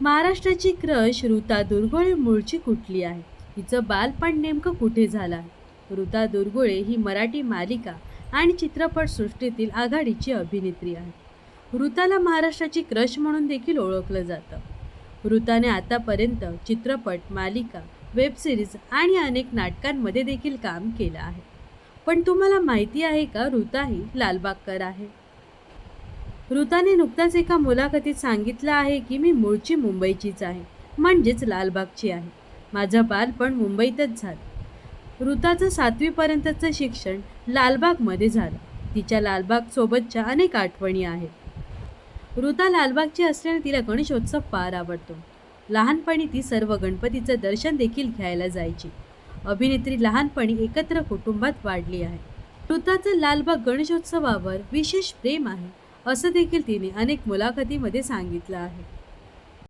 महाराष्ट्राची क्रश ऋता दुर्गोळे मूळची कुठली आहे? हिचं बालपण नेमकं कुठे झालं आहे? ऋता दुर्गोळे ही मराठी मालिका आणि चित्रपटसृष्टीतील आघाडीची अभिनेत्री आहे. ऋताला महाराष्ट्राची क्रश म्हणून देखील ओळखलं जातं. ऋताने आतापर्यंत चित्रपट मालिका वेबसिरीज आणि अनेक नाटकांमध्ये देखील काम केलं आहे. पण तुम्हाला माहिती आहे का ऋता ही लालबागकर आहे? ऋताने नुकताच एका मुलाखतीत सांगितलं आहे की मी मूळची मुंबईचीच आहे म्हणजेच लालबागची आहे. माझं बालपण मुंबईतच झालं. ऋताचं सातवीपर्यंतचं शिक्षण लालबागमध्ये झालं. तिच्या लालबागसोबतच्या अनेक आठवणी आहेत. ऋता लालबागची असल्याने तिला गणेशोत्सव फार आवडतो. लहानपणी ती सर्व गणपतीचं दर्शन देखील घ्यायला जायची. अभिनेत्री लहानपणी एकत्र कुटुंबात वाढली आहे. ऋताचं लालबाग गणेशोत्सवावर विशेष प्रेम आहे. असं देखील तिने अनेक मुलाखतीमध्ये सांगितलं आहे.